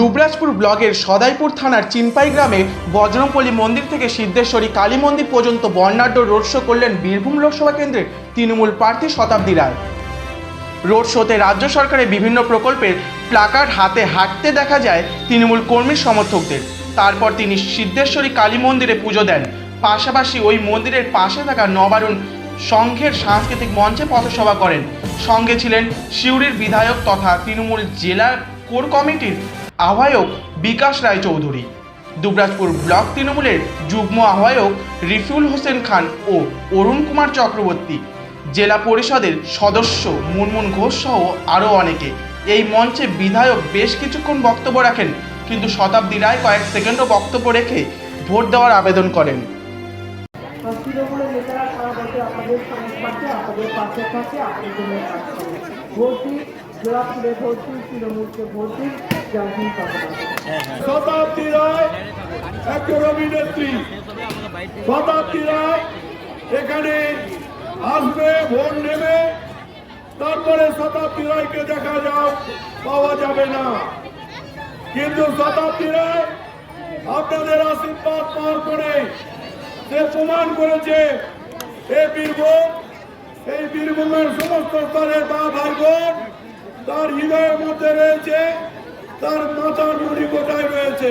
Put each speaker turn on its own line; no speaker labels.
দুবরাজপুর ব্লকের সদাইপুর থানার চিনপাই গ্রামে বজরংপল্লী মন্দির থেকে সিদ্ধেশ্বরী কালী মন্দির পর্যন্ত বর্ণাঢ্য রোড শো করলেন বীরভূম লোকসভা কেন্দ্রের তৃণমূল প্রার্থী শতাব্দী রায়। রোড শোতে রাজ্য সরকারের বিভিন্ন প্রকল্পের প্লাকার্ড হাতে হাঁটতে দেখা যায় তৃণমূল কর্মীর সমর্থকদের। তারপর তিনি সিদ্ধেশ্বরী কালী মন্দিরে পুজো দেন। পাশাপাশি ওই মন্দিরের পাশে থাকা নবারুণ সংঘের সাংস্কৃতিক মঞ্চে পথসভা করেন। সঙ্গে ছিলেন সিউড়ির বিধায়ক তথা তৃণমূল জেলা কোর কমিটির আহ্বায়ক বিকাশ রায় চৌধুরী দুবরাজপুর ব্লক তৃণমূলের যুগ্ম আহ্বায়ক রিফিউল হোসেন খান ও অরুণ কুমার চক্রবর্তী। জেলা পরিষদের সদস্য মুনমুন ঘোষ সহ আরও অনেকে। এই মঞ্চে বিধায়ক বেশ কিছুক্ষণ বক্তব্য রাখেন, কিন্তু শতাব্দী রায় কয়েক সেকেন্ডও বক্তব্য রেখে ভোট দেওয়ার আবেদন করেন।
ভোট দিন জোড়াপুরে ভোট দিন তৃণমূলকে ভোট দিন
শতাব্দী রায় একজন অভিনেত্রী। শতাব্দী রায় এখানে আসবে ভোট নেবে। তারপরে শতাব্দী রায়কে দেখা যাও পাওয়া যাবে না। কিন্তু শতাব্দী রায় আপনাদের আশীর্বাদ পাওয়ার পরে সে প্রমাণ করেছে এই বীরভূম এই বীরভূমের সমস্ত স্তরের বা ভাই বোন তার হৃদয়ের মধ্যে রয়েছে তার মাথার মুড়ি কোটায় রয়েছে?